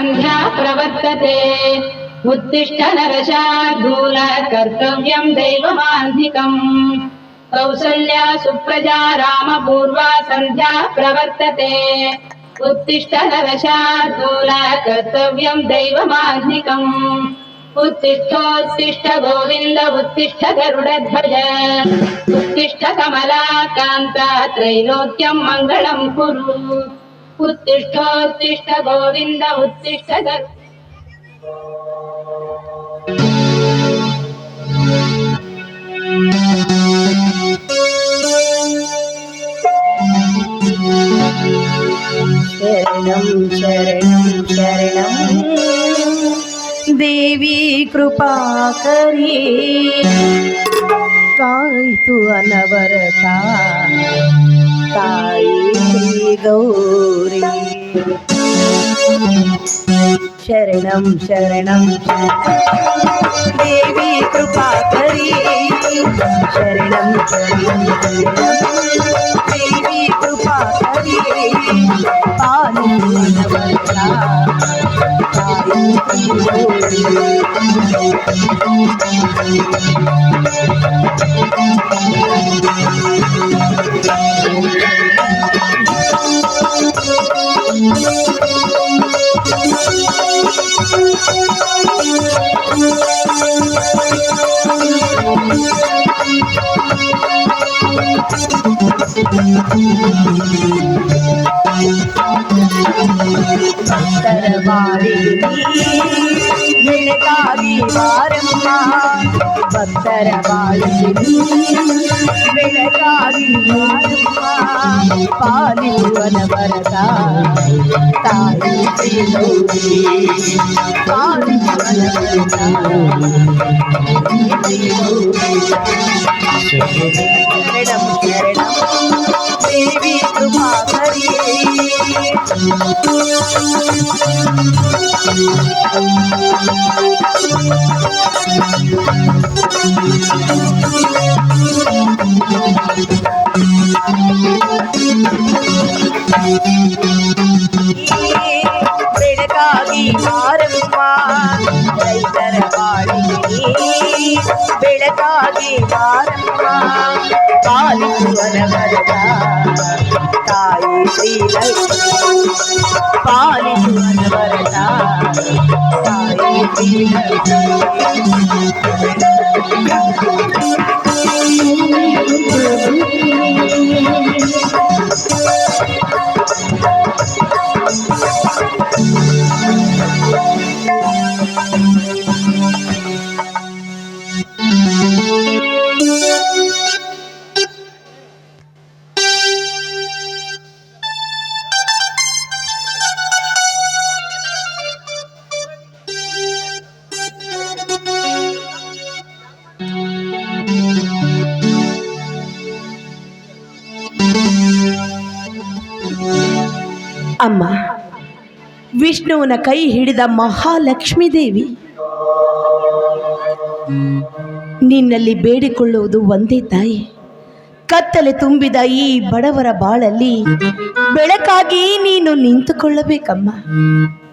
सन्ध्या प्रवर्तते उत्तिष्ठ नरशार्दूल कर्तव्यम् दैवमान्धिकम् कौसल्या सुप्रजा रामपूर्वा सन्ध्या प्रवर्तते उत्तिष्ठ नरशार्दूल कर्तव्यम् दैवमान्धिकम् उत्तिष्ठोत्तिष्ठ गोविन्द उत्तिष्ठ गरुडध्वज उत्तिष्ठ कमलाकान्त त्रैलोक्यम् मङ्गलम् कुरु उत्तिष्ठोत्तिष्ठ गोविन्द उत्तिष्ठ शरणं शरणं शरणं देवी कृपाकरी कायितु अनवरता ತಾಯಿ ಶ್ರೀ ಗೌರಿ ಶರಣಂ ಶರಣಂ ದೇವಿ ಕೃಪಾಕರಿ ಶರಣಂ ಶರಣಂ ಶರಣಂ ದೇವಿ ಕೃಪಾಕರಿ ಪಾಲಿಸುವನವರ ತಾಯಿ ಶ್ರೀ ಭಕ್ತರ ಬಾಳಿ ಬೆಳಕಾಗಿ ಬಾರಮ್ಮ ಭಕ್ತರ ಬಾಳಿ ಬೆಳಕಾಗಿ ಬಾರಮ್ಮ ಪಾಲಿಸುವನ ವರದ ತಾಯಿ ಶ್ರೀ ಗೌರಿ ಪಾಲಿಸುವನ ವರದ ತಾಯಿ Thank you. ಪಾಲಿಸುವನ ವರದ ತಾಯಿ ಶ್ರೀಲಕ್ಷ್ಮಿ ಪಾಲಿಸುವನ ವರದ ತಾಯಿ ಶ್ರೀಲಕ್ಷ್ಮಿ ವಿಷ್ಣುವಿನ ಕೈ ಹಿಡಿದ ಮಹಾಲಕ್ಷ್ಮೀ ದೇವಿ. ನಿನ್ನಲ್ಲಿ ಬೇಡಿಕೊಳ್ಳುವುದು ಒಂದೇ ತಾಯಿ. ಕತ್ತಲೆ ತುಂಬಿದ ಈ ಬಡವರ ಬಾಳಲ್ಲಿ ಬೆಳಕಾಗಿ ನೀನು ನಿಂತುಕೊಳ್ಳಬೇಕಮ್ಮ.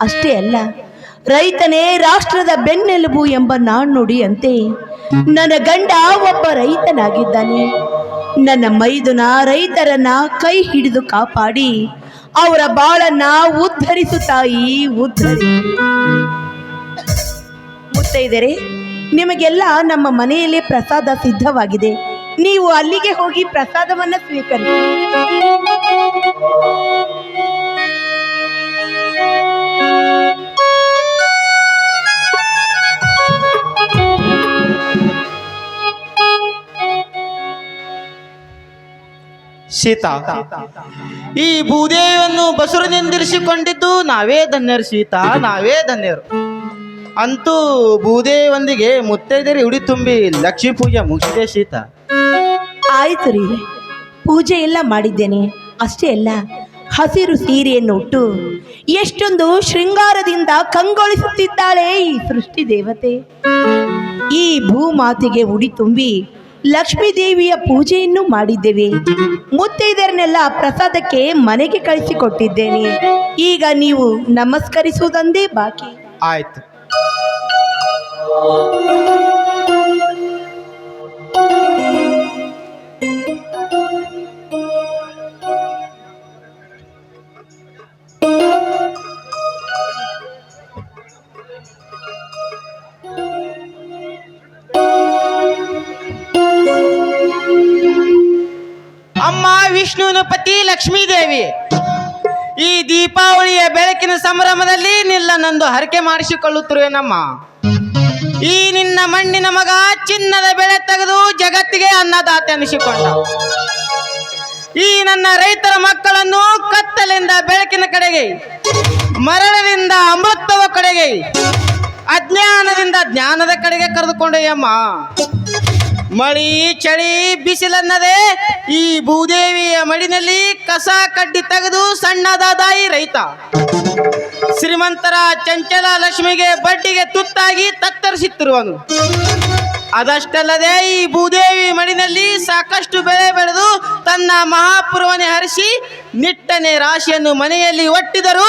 ಅಷ್ಟೇ ಅಲ್ಲ, ರೈತನೇ ರಾಷ್ಟ್ರದ ಬೆನ್ನೆಲುಬು ಎಂಬ ನಾಣ್ಣುಡಿಯಂತೆ ನನ್ನ ಗಂಡ ಒಬ್ಬ ರೈತನಾಗಿದ್ದಾನೆ. ನನ್ನ ಮೈದುನ ರೈತರನ್ನ ಕೈ ಹಿಡಿದು ಕಾಪಾಡಿ ಅವರ ಬಾಳನ್ನ ಉದ್ಧರಿಸು ತಾಯಿ, ಉದ್ಧರಿ. ಮುತ್ತೈದರೆ, ನಿಮಗೆಲ್ಲ ನಮ್ಮ ಮನೆಯಲ್ಲಿ ಪ್ರಸಾದ ಸಿದ್ಧವಾಗಿದೆ. ನೀವು ಅಲ್ಲಿಗೆ ಹೋಗಿ ಪ್ರಸಾದವನ್ನ ಸ್ವೀಕರಿಸಿ. ಸೀತಾ ಈ ಭೂದೇವಿಯನ್ನು ಬಸುರನೆಂದಿರಿಸಿಕೊಂಡಿದ್ದು ನಾವೇ ಧನ್ಯರು ಸೀತಾ ನಾವೇ ಧನ್ಯರು. ಅಂತೂ ಭೂದೇವಿಯೊಂದಿಗೆ ಮುತ್ತೈದರಿ ಉಡಿ ತುಂಬಿ ಲಕ್ಷ್ಮೀ ಪೂಜೆ ಮುಗಿಸಿದೆ ಸೀತಾ ಆಯ್ತು ರೀ, ಪೂಜೆ ಎಲ್ಲ ಮಾಡಿದ್ದೇನೆ, ಅಷ್ಟೇ ಅಲ್ಲ, ಹಸಿರು ಸೀರೆಯನ್ನು ಉಟ್ಟು ಎಷ್ಟೊಂದು ಶೃಂಗಾರದಿಂದ ಕಂಗೊಳಿಸುತ್ತಿದ್ದಾಳೆ ಈ ಸೃಷ್ಟಿ ದೇವತೆ. ಈ ಭೂಮಾತಿಗೆ ಉಡಿ ತುಂಬಿ ಲಕ್ಷ್ಮೀ ದೇವಿಯ ಪೂಜೆಯನ್ನು ಮಾಡಿದ್ದೇವೆ. ಮುತ್ತೈದರನ್ನೆಲ್ಲ ಪ್ರಸಾದಕ್ಕೆ ಮನೆಗೆ ಕಳಿಸಿಕೊಟ್ಟಿದ್ದೇನೆ. ಈಗ ನೀವು ನಮಸ್ಕರಿಸುವುದೊಂದೇ ಬಾಕಿ. ಆಯ್ತು. ಅಮ್ಮ ವಿಷ್ಣುವಿನ ಪತಿ ಲಕ್ಷ್ಮೀ ದೇವಿ ಈ ದೀಪಾವಳಿಯ ಬೆಳಕಿನ ಸಂಭ್ರಮದಲ್ಲಿ ನಿಲ್ಲ ನಂದು ಹರಕೆ ಮಾಡಿಸಿಕೊಳ್ಳುತ್ತಿರುವೆನಮ್ಮ ಈ ನಿನ್ನ ಮಣ್ಣಿನ ಮಗ ಚಿನ್ನದ ಬೆಳೆ ತೆಗೆದು ಜಗತ್ತಿಗೆ ಅನ್ನದಾತೆ ಅನಿಸಿಕೊಂಡ. ಈ ನನ್ನ ರೈತರ ಮಕ್ಕಳನ್ನು ಕತ್ತಲಿಂದ ಬೆಳಕಿನ ಕಡೆಗೆ ಮರಳದಿಂದ ಅಮೃತವ ಕಡೆಗೆ, ಅಜ್ಞಾನದಿಂದ ಜ್ಞಾನದ ಕಡೆಗೆ ಕರೆದುಕೊಂಡೆಯಮ್ಮ ಮಳಿ ಚಳಿ ಬಿಸಿಲನ್ನದೆ ಈ ಭೂದೇವಿಯ ಮಡಿನಲ್ಲಿ ಕಸ ಕಡ್ಡಿ ತೆಗೆದು ಸಣ್ಣದಾದಾಯಿ ರೈತ. ಶ್ರೀಮಂತರ ಚಂಚಲ ಲಕ್ಷ್ಮಿಗೆ ಬಡ್ಡಿಗೆ ತುತ್ತಾಗಿ ತತ್ತರಿಸುತ್ತಿರುವನು. ಅದಷ್ಟಲ್ಲದೆ ಈ ಭೂದೇವಿ ಮಡಿನಲ್ಲಿ ಸಾಕಷ್ಟು ಬೆಳೆ ಬೆಳೆದು ತನ್ನ ಮಹಾಪುರವನೆ ಹರಿಸಿ ನಿಟ್ಟನೆ ರಾಶಿಯನ್ನು ಮನೆಯಲ್ಲಿ ಒಟ್ಟಿದರು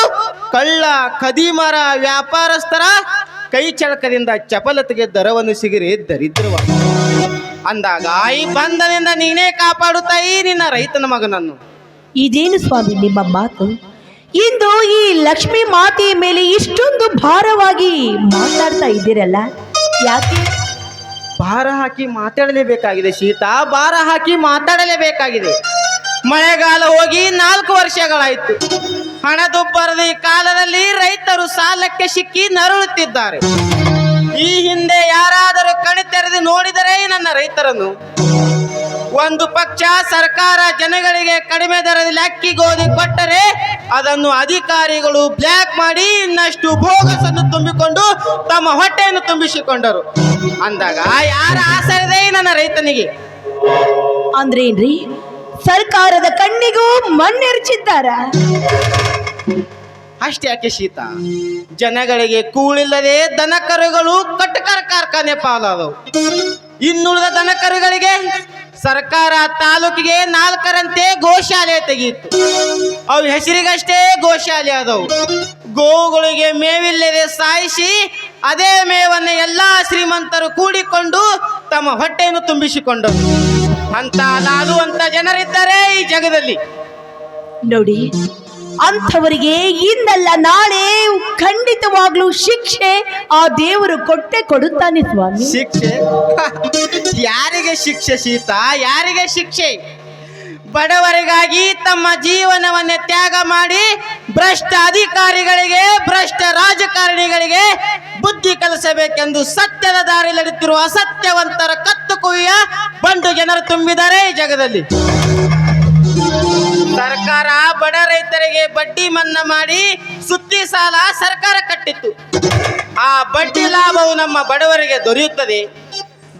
ಕಳ್ಳ ಖದೀಮರ ವ್ಯಾಪಾರಸ್ಥರ ಕೈ ಚಳಕದಿಂದ ಚಪಲತೆಗೆ ದರವನ್ನು ಸಿಗಿರಿ ದರಿದ್ರವ ಅಂದಾಗ ಈ ಬಂಧನದಿಂದ ನೀನೇ ಕಾಪಾಡುತ್ತಾಯಿ ನಿನ್ನ ರೈತನ ಮಗನನ್ನು. ಇದೇನು ಸ್ವಾಮಿ ನಿಮ್ಮ ಮಾತು? ಇಂದು ಈ ಲಕ್ಷ್ಮಿ ಮಾತೆಯ ಮೇಲೆ ಇಷ್ಟೊಂದು ಭಾರವಾಗಿ ಮಾತಾಡ್ತಾ ಇದ್ದೀರಲ್ಲ ಯಾಕೆ? ಭಾರ ಹಾಕಿ ಮಾತಾಡಲೇಬೇಕಾಗಿದೆ ಶೀತ ಭಾರ ಹಾಕಿ ಮಾತಾಡಲೇಬೇಕಾಗಿದೆ. ಮಳೆಗಾಲ ಹೋಗಿ ನಾಲ್ಕು ವರ್ಷಗಳಾಯಿತು. ಹಣದುಬ್ಬರದ ಈ ಕಾಲದಲ್ಲಿ ರೈತರು ಸಾಲಕ್ಕೆ ಸಿಕ್ಕಿ ನರಳುತ್ತಿದ್ದಾರೆ. ಈ ಹಿಂದೆ ಯಾರಾದರೂ ಕಣಿ ತೆರೆದು ನೋಡಿದರೆ ನನ್ನ ರೈತರನ್ನು? ಒಂದು ಪಕ್ಷ ಸರ್ಕಾರ ಜನಗಳಿಗೆ ಕಡಿಮೆ ದರದಲ್ಲಿ ಅಕ್ಕಿ, ಗೋಧಿ ಕೊಟ್ಟರೆ ಅದನ್ನು ಅಧಿಕಾರಿಗಳು ಬ್ಲ್ಯಾಕ್ ಮಾಡಿ ಇನ್ನಷ್ಟು ಬೋಗಸನ್ನು ತುಂಬಿಕೊಂಡು ತಮ್ಮ ಹೊಟ್ಟೆಯನ್ನು ತುಂಬಿಸಿಕೊಂಡರು. ಅಂದಾಗ ಯಾರ ಆಸೆ ಇದೆ ನನ್ನ ರೈತನಿಗೆ? ಅಂದ್ರೇನ್ರಿ ಸರ್ಕಾರದ ಕಣ್ಣಿಗೂ ಮಣ್ಣೆರಚಿದ್ದಾರ? ಅಷ್ಟೇ ಯಾಕೆ ಶೀತ? ಜನಗಳಿಗೆ ಕೂಳಿಲ್ಲದೆ ದನ ಕರುಗಳು ಕಟ್ಟಕರ ಕಾರ್ಖಾನೆ ಪಾಲಾದವು. ಇನ್ನುಳಿದ ದನ ಕರುಗಳಿಗೆ ಸರ್ಕಾರ ತಾಲೂಕಿಗೆ ನಾಲ್ಕರಂತೆ ಗೋಶಾಲೆ ತೆಗೆಯಿತು. ಅವು ಹೆಸರಿಗಷ್ಟೇ ಗೋಶಾಲೆ ಆದವು. ಗೋವುಗಳಿಗೆ ಮೇವಿಲ್ಲದೆ ಸಾಯಿಸಿ ಅದೇ ಮೇವನ್ನು ಎಲ್ಲಾ ಶ್ರೀಮಂತರು ಕೂಡಿಕೊಂಡು ತಮ್ಮ ಹೊಟ್ಟೆಯನ್ನು ತುಂಬಿಸಿಕೊಂಡರು. ಅಂತ ನಾಡುವಂತ ಜನರಿದ್ದಾರೆ ಈ ಜಗದಲ್ಲಿ. ನೋಡಿ ಅಂಥವರಿಗೆ ಇಂದಲ್ಲ ನಾಳೆ ಖಂಡಿತವಾಗ್ಲೂ ಶಿಕ್ಷೆ ಆ ದೇವರು ಕೊಟ್ಟೆ ಕೊಡುತ್ತಾನೆ ಸ್ವಾಮಿ. ಶಿಕ್ಷೆ? ಯಾರಿಗೆ ಶಿಕ್ಷೆ ಶೀತ ಯಾರಿಗೆ ಶಿಕ್ಷೆ? ಬಡವರಿಗಾಗಿ ತಮ್ಮ ಜೀವನವನ್ನೇ ತ್ಯಾಗ ಮಾಡಿ ಭ್ರಷ್ಟ ಅಧಿಕಾರಿಗಳಿಗೆ, ಭ್ರಷ್ಟ ರಾಜಕಾರಣಿಗಳಿಗೆ ಬುದ್ಧಿ ಕಲಿಸಬೇಕೆಂದು ಸತ್ಯದ ದಾರಿ ನಡೆಯುತ್ತಿರುವ ಅಸತ್ಯವಂತರ ಕತ್ತು ಕುಯ್ಯ ಬಂಡು ಜನರು ತುಂಬಿದ್ದಾರೆ ಈ ಜಗದಲ್ಲಿ. ಸರ್ಕಾರ ಬಡ ರೈತರಿಗೆ ಬಡ್ಡಿ ಮನ್ನಾ ಮಾಡಿ ಸುತ್ತಿ ಸಾಲ ಸರ್ಕಾರ ಕಟ್ಟಿತ್ತು. ಆ ಬಡ್ಡಿ ಲಾಭವು ನಮ್ಮ ಬಡವರಿಗೆ ದೊರೆಯುತ್ತದೆ.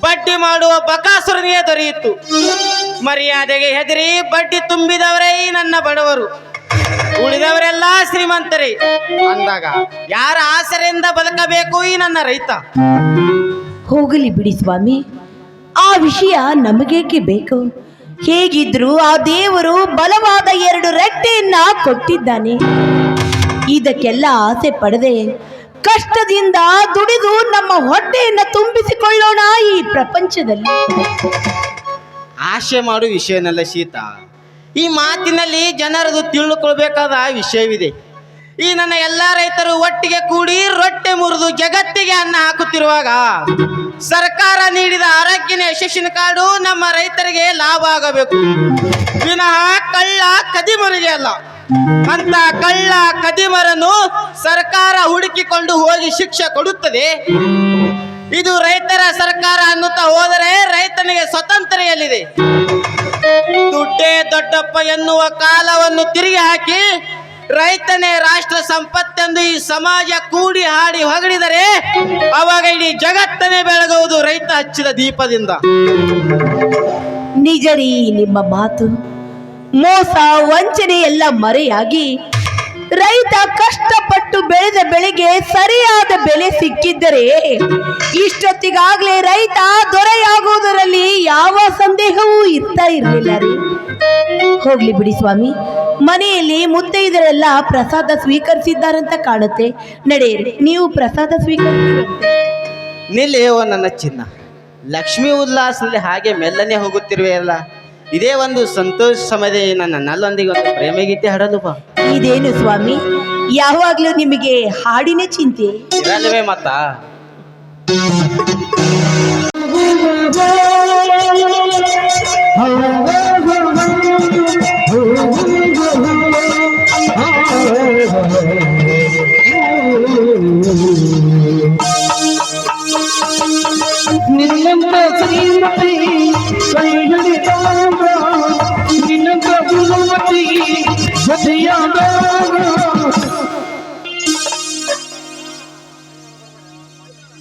ಬಡ್ಡಿ ಮಾಡುವ ಬಕಾಸುರನಿಗೆ ದೊರೆಯಿತು. ಮರ್ಯಾದೆಗೆ ಹೆದರಿ ಬಡ್ಡಿ ತುಂಬಿದವರೇ ನನ್ನ ಬಡವರು. ಉಳಿದವರೆಲ್ಲ ಶ್ರೀಮಂತರೇ. ಅಂದಾಗ ಯಾರ ಆಸರೆಯಿಂದ ಬದುಕಬೇಕು ಈ ನನ್ನ ರೈತ? ಹೋಗಲಿ ಬಿಡಿ ಸ್ವಾಮಿ. ಆ ವಿಷಯ ನಮಗೇಕೆ ಬೇಕು? ಹೇಗಿದ್ರು ಆ ದೇವರು ಬಲವಾದ ಎರಡು ರೆಟ್ಟೆಯನ್ನ ಕೊಟ್ಟಿದ್ದಾನೆ. ಇದಕ್ಕೆಲ್ಲ ಆಸೆ ಪಡದೆ ಕಷ್ಟದಿಂದ ದುಡಿದು ನಮ್ಮ ಹೊಟ್ಟೆಯನ್ನ ತುಂಬಿಸಿಕೊಳ್ಳೋಣ ಈ ಪ್ರಪಂಚದಲ್ಲಿ. ಆಶೆ ಮಾಡುವ ವಿಷಯನಲ್ಲ ಶೀತ. ಈ ಮಾತಿನಲ್ಲಿ ಜನರದು ತಿಳ್ಕೊಳ್ಬೇಕಾದ ವಿಷಯವಿದೆ. ಈ ನನ್ನ ಎಲ್ಲ ರೈತರು ಒಟ್ಟಿಗೆ ಕೂಡಿ ರೊಟ್ಟೆ ಮುರಿದು ಜಗತ್ತಿಗೆ ಅನ್ನ ಹಾಕುತ್ತಿರುವಾಗ ಸರ್ಕಾರ ನೀಡಿದ ಆರೋಗ್ಯನ ಯಶಸ್ಸಿನ ಕಾರ್ಡು ನಮ್ಮ ರೈತರಿಗೆ ಲಾಭ ಆಗಬೇಕು. ವಿನಃ ಕಳ್ಳ ಕದಿಮರಿಗೆ ಅಲ್ಲ. ಅಂತ ಕಳ್ಳ ಕದಿಮರನ್ನು ಸರ್ಕಾರ ಹುಡುಕಿಕೊಂಡು ಹೋಗಿ ಶಿಕ್ಷೆ ಕೊಡುತ್ತದೆ. ಇದು ರೈತರ ಸರ್ಕಾರ ಅನ್ನುತ್ತಾ ಹೋದರೆ ರೈತನಿಗೆ ಸ್ವತಂತ್ರ ಎಲ್ಲಿದೆ ದುಡ್ಡೇ ದೊಡ್ಡಪ್ಪ ಎನ್ನುವ ಕಾಲವನ್ನು ತಿರುಗಿ ಹಾಕಿ ರೈತನೇ ರಾಷ್ಟ್ರ ಸಂಪತ್ತೆಂದು ಈ ಸಮಾಜ ಕೂಡಿ ಹಾಡಿ ಹೊಗಳಿದರೆ ಅವಾಗ ಇಡೀ ಜಗತ್ತನೇ ಬೆಳಗುವುದು ರೈತ ಹಚ್ಚಿದ ದೀಪದಿಂದ. ನಿಜರಿ ನಿಮ್ಮ ಮಾತು. ಮೋಸ, ವಂಚನೆ ಎಲ್ಲ ಮರೆಯಾಗಿ ರೈತ ಕಷ್ಟಪಟ್ಟು ಬೆಳೆದ ಬೆಳೆಗೆ ಸರಿಯಾದ ಬೆಲೆ ಸಿಕ್ಕಿದ್ದರೆ ಇಷ್ಟೊತ್ತಿಗಾಗಲೇ ರೈತ ದೊರೆಯಾಗುವುದರಲ್ಲಿ ಯಾವ ಸಂದೇಹವೂ ಇರ್ತಾ ಇರಲಿಲ್ಲ ರೀ. ಹೋಗ್ಲಿ ಬಿಡಿ ಸ್ವಾಮಿ, ಮನೆಯಲ್ಲಿ ಮುತ್ತೈದರೆಲ್ಲ ಪ್ರಸಾದ ಸ್ವೀಕರಿಸಿದ್ದಾರಂತ ಕಾಣುತ್ತೆ. ನಡೆಯಿರಿ, ನೀವು ಪ್ರಸಾದ ಸ್ವೀಕರಿಸಿ. ನನ್ನ ಚಿನ್ನ. ಲಕ್ಷ್ಮೀ ಉಲ್ಲಾಸದಲ್ಲಿ ಹಾಗೆ ಮೆಲ್ಲನೆ ಹೋಗುತ್ತಿರುವೆಯಲ್ಲ. ಇದೇ ಒಂದು ಸಂತೋಷ ಸಮಯದ ನನ್ನ ನಲ್ಲೊಂದಿಗೆ ಒಂದು ಪ್ರೇಮಗೀತೆ ಹಾಡಲು ಬಾ. ಇದೇನು ಸ್ವಾಮಿ? ಯಾವಾಗ್ಲೂ ನಿಮಗೆ ಹಾಡಿನ ಚಿಂತೆ. ಇರಲ್ವೇ ಮತ್ತ ನಿನ್ನಂತ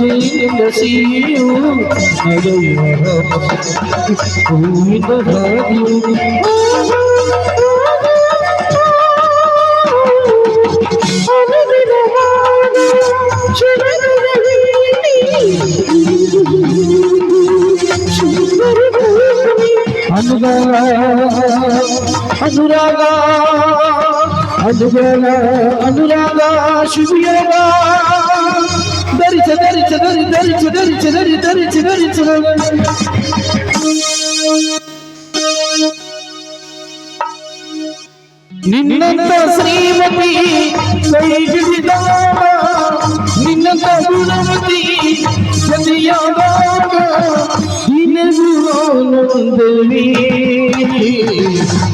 ಜೇನಿನ ಸಿಹಿಯು ನಡೆಯುವ ಹೂವಿನ ಹಾದಿಯು ಅನುರಾಗ ಅನುರಾಗ ಅನುರಾಗ ಅನುರಾಗ ಶಿವಯೋಗ ಧರಿಸ ಧರಿಸ ಧರಿ ಧರಿಸ ಧರಿಸ ಧರಿ ಧರಿಸ ಧರಿಸ ನಿನ್ನಂತ ಶ್ರೀಮತಿ ಕೈ ಹಿಡಿದಾಗ ನಿನ್ನಂತ ಗುಣಮತಿ ಸತಿಯಾದಾಗ ದಿನವೂ ಆನಂದವೇ. ಎಂದು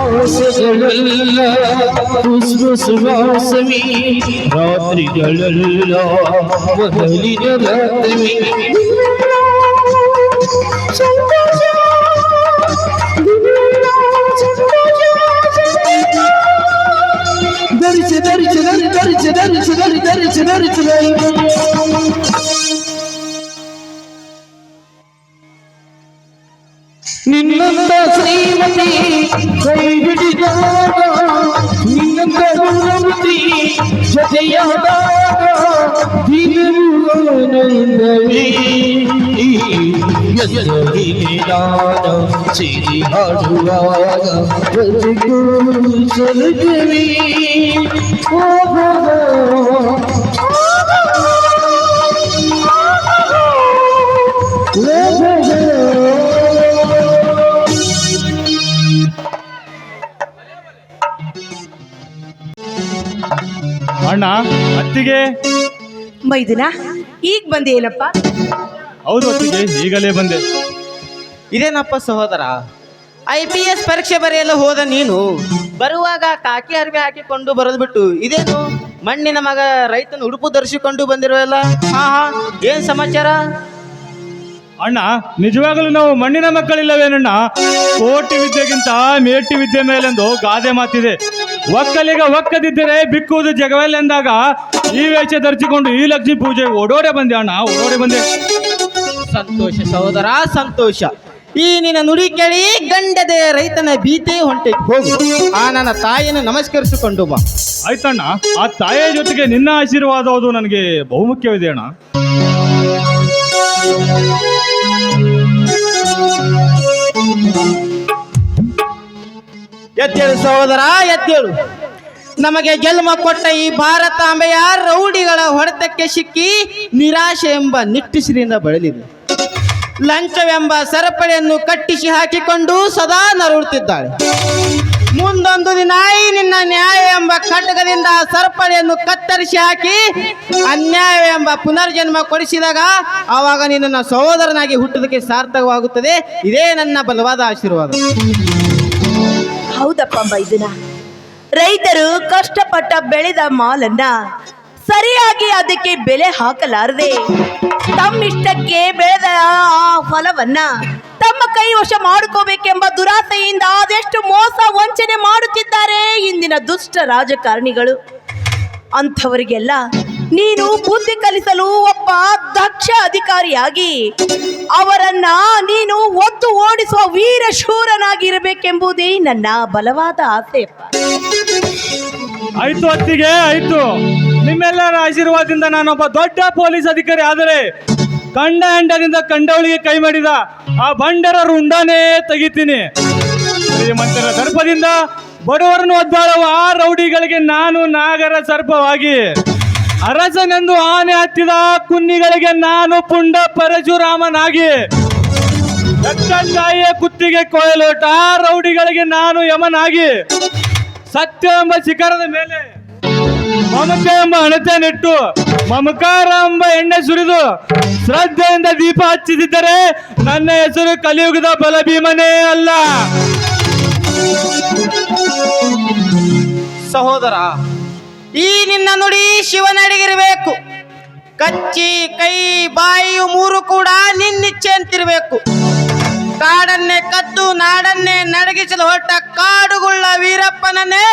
ಆಸೆಗಳೆಲ್ಲ ಪುಷ್ಪ ಸುವಾಸವಿ ರಾತ್ರಿಗಳೆಲ್ಲ ಮೊದಲಿನ ರಾತ್ರಿ ಧರಿಸಿ ಧರಿಸಿ ಧರಿ ಧರಿಸಿ ಧರಿಸಿ ಧರಿ ಧರಿಸಿ ಧರಿಸಿ ಸಿರಿ ಹಾಡುವಾಗ ಬದುಕು ಸ್ವರ್ಗವೇ ಅಣ್ಣ ಅತ್ತಿಗೆ? ಮೈದುನ ಈಗ ಬಂದೇನಪ್ಪ ಹೌದು ಅತ್ತಿಗೆ ಈಗಲೇ ಬಂದೆ. ಇದೇನಪ್ಪ ಸಹೋದರ? ಐ ಪಿ ಎಸ್ ಪರೀಕ್ಷೆ ಬರೆಯಲು ಹೋದ ನೀನು ಬರುವಾಗ ಕಾಕಿ ಅರಿವೆ ಹಾಕಿಕೊಂಡು ಬರೋದು ಬಿಟ್ಟು ಇದೇನು? ಮಣ್ಣಿನ ಮಗ ರೈತನ ಉಡುಪು ಧರಿಸಿಕೊಂಡು ಬಂದಿರುವಲ್ಲ ಹಾ ಹಾ ಏನ್ ಸಮಾಚಾರ? ಅಣ್ಣ ನಿಜವಾಗಲೂ ನಾವು ಮಣ್ಣಿನ ಮಕ್ಕಳಿಲ್ಲವೇನಣ್ಣ? ಕೋಟಿ ವಿದ್ಯೆಗಿಂತ ಮೇಟಿ ವಿದ್ಯೆ ಮೇಲೆಂದು ಗಾದೆ ಮಾತಿದೆ. ಒಕ್ಕಲಿಗ ಒಕ್ಕದಿದ್ದರೆ ಬಿಕ್ಕುವುದು ಜಗವಲ್ಲೆಂದಾಗ ಈ ವೇಷ ಧರಿಸಿಕೊಂಡು ಈ ಲಕ್ಷ್ಮಿ ಪೂಜೆ ಓಡೋಡೆ ಬಂದೆ ಅಣ್ಣ ಓಡೋಡೆ ಬಂದೆ. ಸಂತೋಷ ಸಹೋದರ ಸಂತೋಷ. ಈ ನಿನ್ನ ನುಡಿ ಕೇಳಿ ಗಂಡದೆ ರೈತನ ಬೀತೆ ಹೊಂಟೆ ಹೋಗು. ಆ ನನ್ನ ತಾಯಿಯನ್ನು ನಮಸ್ಕರಿಸಿಕೊಂಡು ಬಾ. ಆಯ್ತಣ್ಣ ಆ ತಾಯಿಯ ಜೊತೆಗೆ ನಿನ್ನ ಆಶೀರ್ವಾದವುದು ನನಗೆ ಬಹುಮುಖ್ಯವಿದೆ ಅಣ್ಣ. ಎದ್ದೇಳು ಸಹೋದರ ಎತ್ತೇಳು ನಮಗೆ ಜನ್ಮ ಕೊಟ್ಟ ಈ ಭಾರತಾಂಬೆಯ ರೌಡಿಗಳ ಹೊಡೆತಕ್ಕೆ ಸಿಕ್ಕಿ ನಿರಾಶೆ ಎಂಬ ನಿಟ್ಟುಸಿರಿಂದ ಬಳಲಿದೆ ಲಂಚವೆಂಬ ಸರಪಳಿಯನ್ನು ಕಟ್ಟಿಸಿ ಹಾಕಿಕೊಂಡು ಸದಾ ನರಳುತ್ತಿದ್ದಾಳೆ. ಮುಂದೊಂದು ದಿನ ಈ ನಿನ್ನ ನ್ಯಾಯ ಎಂಬ ಆ ಸರಪಳಿಯನ್ನು ಕತ್ತರಿಸಿ ಹಾಕಿ ಅನ್ಯಾಯ ಎಂಬ ಪುನರ್ಜನ್ಮ ಕೊಡಿಸಿದಾಗ ಆವಾಗ ನಿನ್ನ ಸಹೋದರನಾಗಿ ಹುಟ್ಟುವುದಕ್ಕೆ ಸಾರ್ಥಕವಾಗುತ್ತದೆ. ಇದೇ ನನ್ನ ಬಲವಾದ ಆಶೀರ್ವಾದ. ಹೌದಪ್ಪ ಬೈದಿನ ರೈತರು ಕಷ್ಟಪಟ್ಟ ಬೆಳೆದ ಮಾಲನ್ನ ಸರಿಯಾಗಿ ಅದಕ್ಕೆ ಬೆಲೆ ಹಾಕಲಾರದೆ ತಮ್ಮಿಷ್ಟಕ್ಕೆ ಬೆಳೆದ ಆ ಫಲವನ್ನ ತಮ್ಮ ಕೈ ವಶ ಮಾಡ್ಕೋಬೇಕೆಂಬ ದುರಾಸೆಯಿಂದ ಅದೆಷ್ಟು ಮೋಸ ವಂಚನೆ ಮಾಡುತ್ತಿದ್ದಾರೆ ಇಂದಿನ ದುಷ್ಟ ರಾಜಕಾರಣಿಗಳು. ಅಂಥವರಿಗೆಲ್ಲ ನೀನು ಬುದ್ಧಿ ಕಲಿಸಲು ಒಬ್ಬ ದಕ್ಷ ಅಧಿಕಾರಿಯಾಗಿ, ಅವರನ್ನ ನೀನು ಒತ್ತು ಓಡಿಸುವ ವೀರ ಶೂರನಾಗಿರಬೇಕೆಂಬುದೇ ನನ್ನ ಬಲವಾದ ಆಸೆಯಪ್ಪ ಆಯ್ತು ಅತ್ತಿಗೆ, ಆಯ್ತು. ನಿಮ್ಮೆಲ್ಲರ ಆಶೀರ್ವಾದದಿಂದ ನಾನೊಬ್ಬ ದೊಡ್ಡ ಪೊಲೀಸ್ ಅಧಿಕಾರಿ ಆದರೆ, ಕಂಡ ಹೆಂಡರಿಂದ ಕಂಡವಳಿಗೆ ಕೈ ಮಾಡಿದ ಆ ಬಂಡರ ರುಂಡನೇ ತೆಗಿತೀನಿ. ಶ್ರೀಮಂತರ ಸರ್ಪದಿಂದ ಬಡವರನ್ನು ಒದ್ದಾಳುವ ಆ ರೌಡಿಗಳಿಗೆ ನಾನು ನಾಗರ ಸರ್ಪವಾಗಿ. ಅರಸನೆಂದು ಆನೆ ಹತ್ತಿದ ಕುನ್ನಿಗಳಿಗೆ ನಾನು ಪುಂಡ ಪರಶುರಾಮನಾಗಿ. ತಾಯಿಯ ಕುತ್ತಿಗೆ ಕೊಯಲೋಟ ರೌಡಿಗಳಿಗೆ ನಾನು ಯಮನಾಗಿ. ಸತ್ಯ ಎಂಬ ಶಿಖರದ ಮೇಲೆ ಮಮಕ ಎಂಬ ಹಣತೆ ನೆಟ್ಟು ಮಮಕಾರ ಎಂಬ ಎಣ್ಣೆ ಸುರಿದು ಶ್ರದ್ಧೆಯಿಂದ ದೀಪ ಹಚ್ಚಿಸಿದ್ದರೆ ನನ್ನ ಹೆಸರು ಕಲಿಯುಗದ ಬಲಭೀಮನೇ ಅಲ್ಲ. ಸಹೋದರ ಈ ನಿನ್ನ ನುಡಿ ಶಿವನಡಿಗಿರಬೇಕು. ಕಚ್ಚಿ ಕೈ ಬಾಯಿಯು ಮೂರು ಕೂಡ ನಿನ್ನಿಚ್ಛೆ ಅಂತಿರಬೇಕು. ಕಾಡನ್ನೇ ಕದ್ದು, ನಾಡನ್ನೇ ನಡಗಿಸಲು ಹೊರಟ ಕಾಡುಗುಳ್ಳ ವೀರಪ್ಪನನ್ನೇ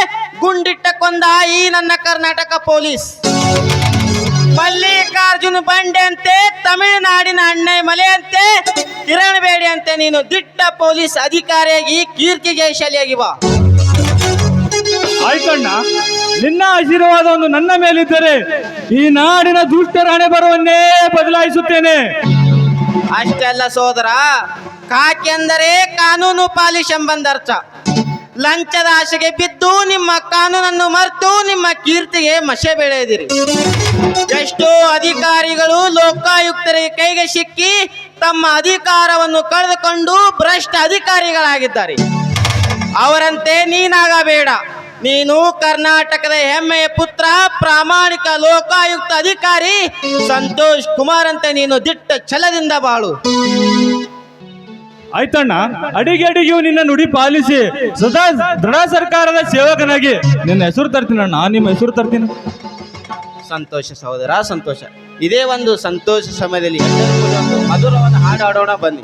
ಗುಂಡಿಟ್ಟ ಕೊಂದ ಈ ನನ್ನ ಕರ್ನಾಟಕ ಪೊಲೀಸ್. ಮಲ್ಲಿಕಾರ್ಜುನ ಬಂಡೆ ಅಂತೆ ತಮಿಳುನಾಡಿನ ಅಣ್ಣೆ ಮಲೆಯಂತೆ ತಿರಣಬೇಡಿ ಅಂತೆ ನೀನು ದಿಟ್ಟ ಪೊಲೀಸ್ ಅಧಿಕಾರಿಯಾಗಿ ಕೀರ್ತಿಗೆ ಜಯಶಾಲಿಯಾಗಿ ಬಾ. ಆಯ್ತಣ್ಣ. ನಿನ್ನ ಆಶೀರ್ವಾದವನ್ನು ನನ್ನ ಮೇಲಿದ್ದರೆ ಈ ನಾಡಿನ ದುಷ್ಟರ ಹಣೆ ಬರವನ್ನೇ ಬದಲಾಯಿಸುತ್ತೇನೆ. ಅಷ್ಟೇ ಅಲ್ಲ ಸೋದರ ಕಾಕೆಂದರೆ ಕಾನೂನು ಪಾಲಿಶ್ ಎಂಬಂದರ್ಥ ಲಂಚದ ಆಶೆಗೆ ಬಿದ್ದು ನಿಮ್ಮ ಕಾನೂನನ್ನು ಮರೆತು ನಿಮ್ಮ ಕೀರ್ತಿಗೆ ಮಶೆ ಬೆಳೆದಿರಿ. ಎಷ್ಟೋ ಅಧಿಕಾರಿಗಳು ಲೋಕಾಯುಕ್ತರಿಗೆ ಕೈಗೆ ಸಿಕ್ಕಿ ತಮ್ಮ ಅಧಿಕಾರವನ್ನು ಕಳೆದುಕೊಂಡು ಭ್ರಷ್ಟ ಅಧಿಕಾರಿಗಳಾಗಿದ್ದಾರೆ. ಅವರಂತೆ ನೀನಾಗಬೇಡ. ನೀನು ಕರ್ನಾಟಕದ ಹೆಮ್ಮೆಯ ಪುತ್ರ ಪ್ರಾಮಾಣಿಕ ಲೋಕಾಯುಕ್ತ ಅಧಿಕಾರಿ ಸಂತೋಷ್ ಕುಮಾರ್ ಅಂತ ನೀನು ದಿಟ್ಟ ಛಲದಿಂದ ಬಾಳು. ಆಯ್ತಣ್ಣ ಅಡಿಗೆ ಅಡಿಗೆಯು ನಿನ್ನ ನುಡಿ ಪಾಲಿಸಿ ಸದಾ ದೃಢ ಸರ್ಕಾರದ ಸೇವಕನಾಗಿ. ನಿನ್ನ ಹೆಸರು ತರ್ತೀನಣ್ಣ ನಿಮ್ಮ ಹೆಸರು ತರ್ತೀನಿ. ಸಂತೋಷ ಸಹೋದರ ಸಂತೋಷ. ಇದೇ ಒಂದು ಸಂತೋಷ ಸಮಯದಲ್ಲಿ ಮಧುರವನ್ನು ಹಾಡಾಡೋಣ ಹಾಡು ಹಾಡೋಣ ಬನ್ನಿ.